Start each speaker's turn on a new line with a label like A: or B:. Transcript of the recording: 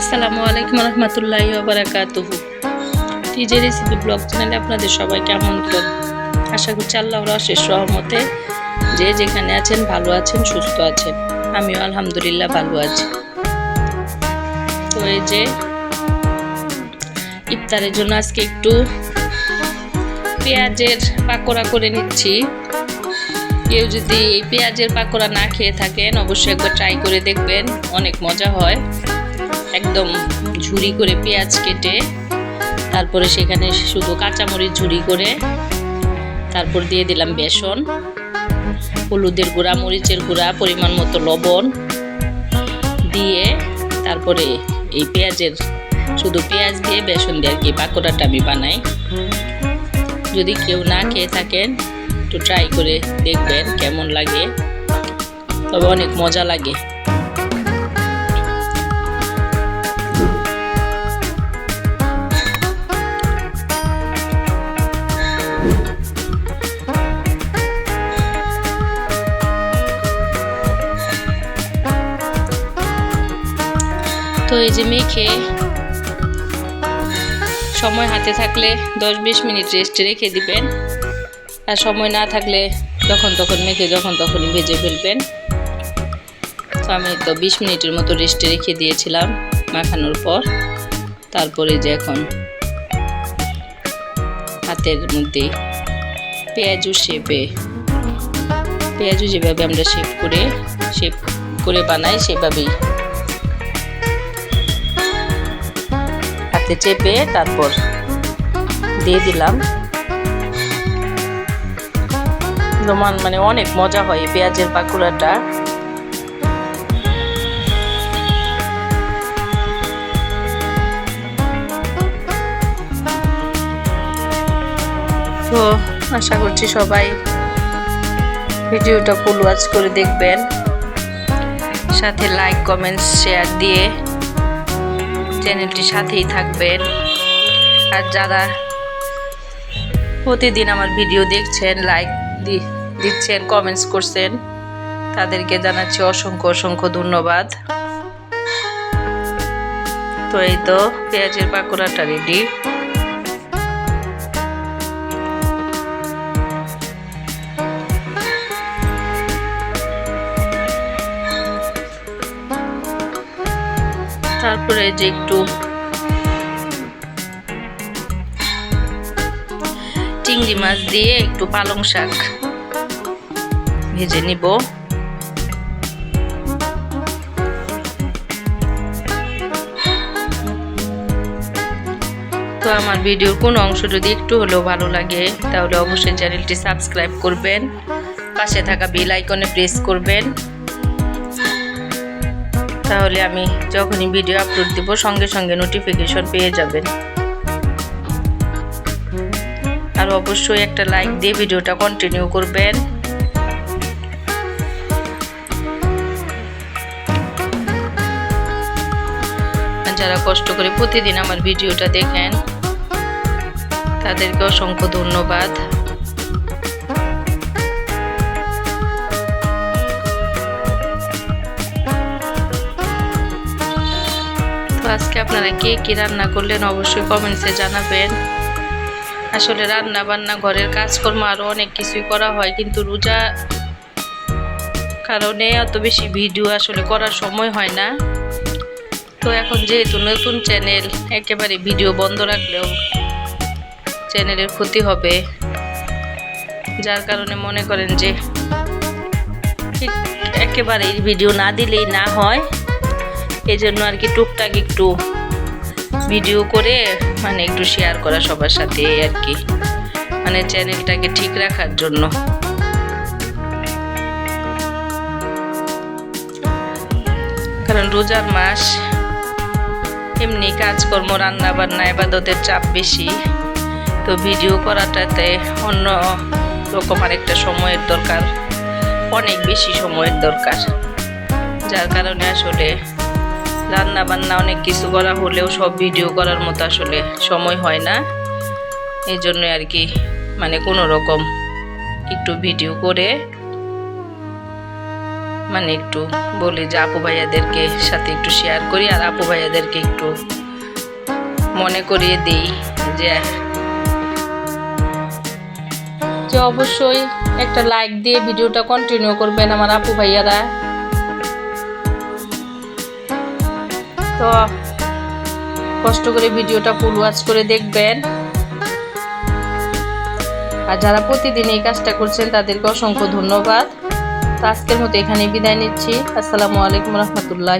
A: আসসালামু আলাইকুম রহমতুল্লাহি বারাকাতুহু। টিজে রেসিপি ব্লগ চ্যানেলে আপনাদের সবাইকে আমন্ত্রণ। আশা করছি আল্লাহর অশেষ রহমতে যে যেখানে আছেন, ভালো আছেন, সুস্থ আছেন। আমিও আলহামদুলিল্লাহ ভালো আছি। তো এই যে ইফতারের জন্য আজকে একটু পেঁয়াজের পাকোড়া করে নিচ্ছি। কেউ যদি এই পেঁয়াজের পাকোড়া না খেয়ে থাকেন, অবশ্যই একবার ট্রাই করে দেখবেন, অনেক মজা হয়। একদম ঝুরি করে পেঁয়াজ কেটে, তারপরে সেখানে শুধু কাঁচামরিচ ঝুরি করে, তারপর দিয়ে দিলাম বেসন, হলুদের গুঁড়া, মরিচের গুঁড়া, পরিমাণ মতো লবণ দিয়ে তারপরে এই পেঁয়াজের শুধু পেঁয়াজ দিয়ে বেসন দিয়ে আর কি পাকোড়াটা আমি বানাই। যদি কেউ না খেয়ে থাকেন, একটু ট্রাই করে দেখবেন কেমন লাগে। তবে অনেক মজা লাগে। তো এই যে মেখে সময় হাতে থাকলে দশ বিশ মিনিট রেস্টে রেখে দিবেন। আর সময় না থাকলে যখন তখন মেখে, যখন তখনই ভেজে ফেলবেন। তো আমি তো বিশ মিনিটের মতো রেস্টে রেখে দিয়েছিলাম মাখানোর পর। তারপরে যে এখন হাতের মধ্যে পেঁয়াজু শেপে, পেঁয়াজু যেভাবে আমরা শেপ করে শেপ করে বানাই, সেভাবেই হাতে চেপে তারপর দিয়ে দিলাম। রোমান মানে অনেক মজা হয় পেঁয়াজের পাকুড়াটা তো আশা করছি সবাই ভিডিওটা ফুল ওয়াচ করে দেখবেন। সাথে লাইক কমেন্টস শেয়ার দিয়ে চ্যানেলটির সাথেই থাকবেন। আর যারা প্রতিদিন আমার ভিডিও দেখছেন লাইক দিচ্ছেন কমেন্টস করছেন, তাদেরকে জানাচ্ছি অসংখ্য অসংখ্য ধন্যবাদ। তো এই তো পেঁয়াজের পাকোড়াটা রেডি তারপরে যে একটু চিংড়ি মাছ দিয়ে একটু পালং শাক ভেজে নিব। তো আমার ভিডিওর কোনো অংশ যদি একটু হলেও ভালো লাগে, তাহলে অবশ্যই চ্যানেলটি সাবস্ক্রাইব করবেন, পাশে থাকা বেল আইকনে প্রেস করবেন। তাহলে আমি যখনই ভিডিও আপলোড দিব, সঙ্গে সঙ্গে নোটিফিকেশন পেয়ে যাবেন। আর অবশ্যই একটা লাইক দিয়ে ভিডিওটা কন্টিনিউ করবেন। যারা কষ্ট করে প্রতিদিন আমার ভিডিওটা দেখেন, তাদেরকে অসংখ্য ধন্যবাদ। তো আজকে আপনারা কে কী রান্না করলেন অবশ্যই কমেন্টসে জানাবেন। আসলে রান্না বান্না, ঘরের কাজকর্ম আরও অনেক কিছুই করা হয়, কিন্তু রোজা কারণে অত বেশি ভিডিও আসলে করার সময় হয় না। তো এখন যেহেতু নতুন চ্যানেল একেবারে ভিডিও বন্ধ রাখলেও চ্যানেলের ক্ষতি হবে। যার কারণে মনে করেন যে একেবারে ভিডিও না দিলেই না হয়। এই জন্য আর কি টুকটাক একটু ভিডিও করে মানে একটু শেয়ার করা সবার সাথে আর কি। মানে চ্যানেলটাকে ঠিক রাখার জন্য। কারণ রোজার মাস, এমনি কাজকর্ম রান্না বান্না এবাদতের চাপ বেশি। তো ভিডিও করাটাতে অন্য রকম আরেকটা সময়ের দরকার, অনেক বেশি সময়ের দরকার। যার কারণে আসলে রান্না বান্না অনেক কিছু করা হলেও সব ভিডিও করার মতো আসলে সময় হয় না। এই জন্য আর কি মানে কোনো রকম একটু ভিডিও করে মানে একটু বলি যে আপু ভাইয়াদেরকে সাথে একটু শেয়ার করি আর আপু ভাইয়াদেরকে একটু মনে করিয়ে দিই যে যে অবশ্যই একটা লাইক দিয়ে ভিডিওটা কন্টিনিউ করবেন আমার আপু ভাইয়ারা। তো কষ্ট করে ভিডিওটা ফুল ওয়াচ করে দেখবেন। আর যারা প্রতিদিন এই কাজটা করছেন, তাদেরকে অসংখ্য ধন্যবাদ। তো আজকের মতো এখানে বিদায় নিচ্ছি। আসসালামু আলাইকুম রহমতুল্লাহ